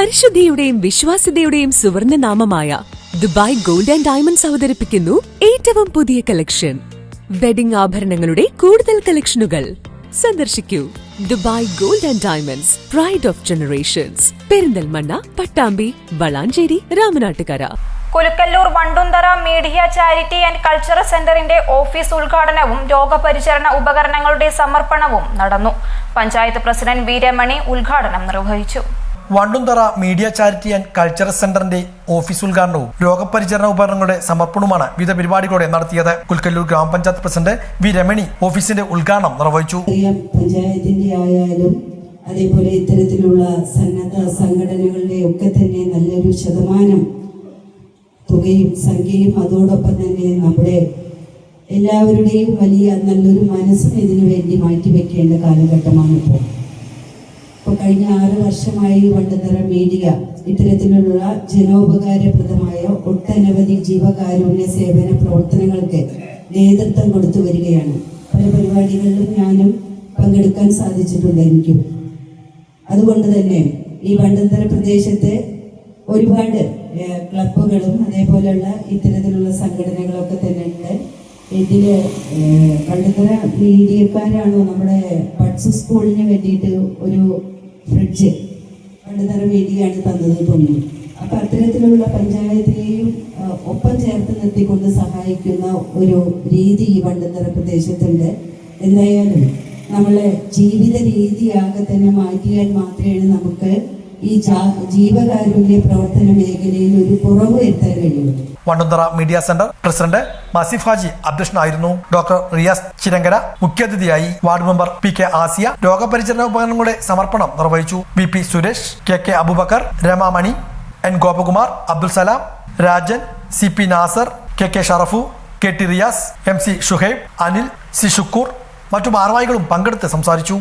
പരിശുദ്ധിയുടെയും വിശ്വാസ്യതയുടെയും സുവർണ നാമമായ ദുബായ് ഗോൾഡ് ആൻഡ് ഡയമണ്ട്സ് അവതരിപ്പിക്കുന്നു ഏറ്റവും പുതിയ കളക്ഷൻ വെഡിംഗ് ആഭരണങ്ങളുടെ കൂടുതൽ കളക്ഷനുകൾ സന്ദർശിക്കൂ. Dubai gold and diamonds pride of generations Perinthalmanna Pattambi Valanchery Ramanattukara. Kulukkallur Vanduntara media charity and cultural സെന്ററിന്റെ ഓഫീസ് ഉദ്ഘാടനവും രോഗപരിചരണ ഉപകരണങ്ങളുടെ സമർപ്പണവും നടന്നു. പഞ്ചായത്ത് പ്രസിഡന്റ് വി രമണി ഉദ്ഘാടനം നിർവഹിച്ചു. Vanduntara media charity and cultural സെന്ററിന്റെ ഓഫീസ് ഉദ്ഘാടനവും രോഗപരിചരണ ഉപകരണങ്ങളുടെ സമർപ്പണവുമാണ് വിവിധ പരിപാടികളോടെ നടത്തിയത്. കുൽക്കല്ലൂർ ഗ്രാമപഞ്ചായത്ത് പ്രസിഡന്റ് വി രമണി ഓഫീസിന്റെ ഉദ്ഘാടനം നിർവഹിച്ചു. പഞ്ചായത്തിന്റെ ആയാലും അതേപോലെ ഇത്തരത്തിലുള്ള സന്നദ്ധ സംഘടനകളുടെ ഒക്കെ തന്നെ നല്ലൊരു ശതമാനം തുകയും സംഖ്യയും അതോടൊപ്പം തന്നെ നമ്മുടെ എല്ലാവരുടെയും വലിയ നല്ലൊരു മനസ്സും ഇതിനു വേണ്ടി മാറ്റിവെക്കേണ്ട കാലഘട്ടമാണ് ഇപ്പോൾ ഇപ്പോൾ കഴിഞ്ഞ ആറ് വർഷമായി വണ്ടുതറ മീഡിയ ഇത്തരത്തിലുള്ള ജനോപകാരപ്രദമായ ഒട്ടനവധി ജീവകാരുണ്യ സേവന പ്രവർത്തനങ്ങൾക്ക് നേതൃത്വം കൊടുത്തു വരികയാണ്. പല പരിപാടികളിലും ഞാനും പങ്കെടുക്കാൻ സാധിച്ചിട്ടുണ്ട് എനിക്കും. അതുകൊണ്ട് തന്നെ ഈ വണ്ടന്തര പ്രദേശത്തെ ഒരുപാട് ക്ലബുകളും അതേപോലെയുള്ള ഇത്തരത്തിലുള്ള സംഘടനകളൊക്കെ തന്നെ ഉണ്ട്. ഇതിൽ ഏഹ്, മീഡിയക്കാരാണോ നമ്മുടെ ബഡ്സ് സ്കൂളിന് വേണ്ടിയിട്ട് ഒരു ഫ്രിഡ്ജ്. പണ്ടുതരം വേദിയാണ് തന്നത് തോന്നുന്നു അപ്പൊ അത്തരത്തിലുള്ള പഞ്ചായത്തിനെയും ഒപ്പം ചേർത്ത് നിർത്തിക്കൊണ്ട് സഹായിക്കുന്ന ഒരു രീതി ഈ പണ്ടുതര പ്രദേശത്തുണ്ട്. എന്തായാലും നമ്മളെ ജീവിത രീതിയാകെ തന്നെ മാറ്റിയാൽ മാത്രമേ നമുക്ക് ഈ ജീവകാരുണ്യ പ്രവർത്തന മേഖലയിൽ ഒരു കുറവ് വരുത്താൻ കഴിയുള്ളൂ Vanduntara media centre president Masif Haji അധ്യക്ഷനായിരുന്നു. ഡോക്ടർ റിയാസ് ചിരങ്കര മുഖ്യാതിഥിയായി ward member P K Asiya രോഗപരിചരണ ഉപകരണങ്ങളുടെ സമർപ്പണം നിർവഹിച്ചു. V P Suresh K K Abubakar Ramamani N Gopakumar Abdul Salam Rajan C P Nasar K K Sharafu K T Riyas M C Shuhaib Anil C Shukkur മറ്റു ഭാരവാഹികളും പങ്കെടുത്ത് സംസാരിച്ചു.